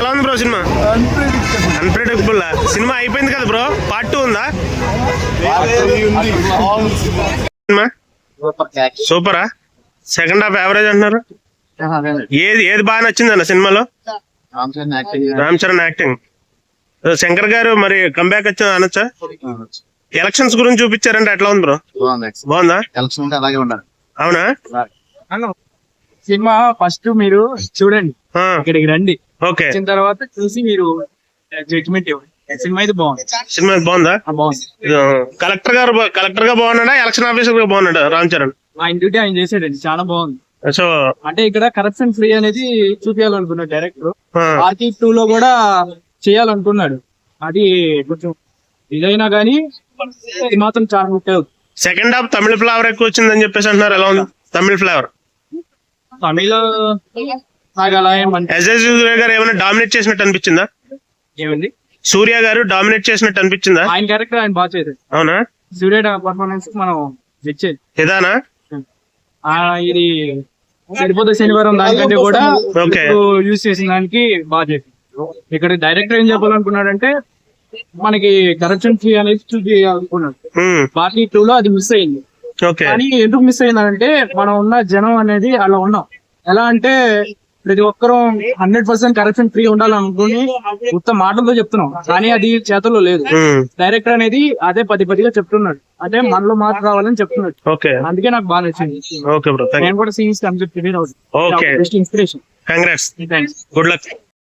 ఎలా ఉంది bro cinema. Unpredictable? Cinema అయిపోయింది కదా బ్రో? పార్ట్ టూ ఉందా? సినిమా? సూపరా? సెకండ్ హాఫ్ యావరేజ్ అంటున్నారు. ఏది ఏది బాగా నచ్చింది అన్న సినిమాలో? రామ్ చరణ్ యాక్టింగ్ శంకర్ గారు మరి కంబ్యాక్ వచ్చా అనొచ్చా? ఎలక్షన్స్ గురించి చూపించారంటే ఎట్లా ఉంది బ్రో? బాగుందా? ఎలక్షన్ ఉంటే అలాగే ఉండాలి అవునా సినిమా ఫస్ట్ మీరు చూడండి. ఇక్కడికి రండి. ఓకే. వచ్చిన తర్వాత చూసి మీరు జడ్జిమెంట్ ఇవ్వండి. సినిమా అయితే బాగుంది. సినిమా బాగుందా? బాగుంది. కలెక్టర్ గారు కలెక్టర్గా బాగున్నాడా? ఎలక్షన్ ఆఫీసర్గా బాగున్నాడా? రామ్ చరణ్? ఆయన డ్యూటీ ఆయన చేసాడండి చాలా బాగుంది. సో అంటే ఇక్కడ కరప్షన్ ఫ్రీ అనేది చూపించాలనుకున్నాడు డైరెక్టర్ ఆర్టీ టూ లో కూడా చేయాలనుకున్నాడు. అది కొంచెం ఇదైనా కానీ ఇది మాత్రం చాలా ముఖ్యం. సెకండ్ హాఫ్ తమిళ ఫ్లేవర్ ఎక్కువ వచ్చిందని చెప్పేసి అంటున్నారు. ఎలా ఉంది? తమిళ ఫ్లేవర్ తమిళ నాకు అలా గారు ఏమైనా డామినేట్ చేసినట్టు అనిపించిందా? ఏమండి? సూర్య గారు డామినేట్ చేసినట్టు అనిపించిందా? ఆయన క్యారెక్టర్ ఆయన బాగా చేశారు అవునా? సూర్య పర్ఫార్మెన్స్ మనం తెచ్చేది ఇదానా ఇది సరిపోతే శనివారం దానికంటే కూడా. యూజ్ చేసిన దానికి బాగా చేసింది. ఇక్కడ డైరెక్టర్ ఏం చెప్పాలనుకున్నాడంటే మనకి కరప్షన్ ఫ్రీ అనేది చూపించాలనుకున్నాడు ఉమ్, పార్టీ టూ లో అది మిస్ అయింది. ఓకే. కానీ ఎందుకు మిస్ అయిందంటే మనం ఉన్న జనం అనేది అలా ఉన్నాం. ఎలా అంటే ప్రతి ఒక్కరూ హండ్రెడ్ పర్సెంట్ కరప్షన్ ఫ్రీ ఉండాలనుకుని ఉత్త మాటలతో చెప్తున్నాం. కానీ అది చేతల్లో లేదు. డైరెక్టర్ అనేది అదే పది పదిగా చెప్తున్నాడు. అదే మనలో మార్పు రావాలని చెప్తున్నాడు. ఓకే. అందుకే నాకు బాగా నచ్చింది. ఓకే బ్రో థ్యాంక్ నేను కూడా scenes complete okay. Best inspiration congrats good luck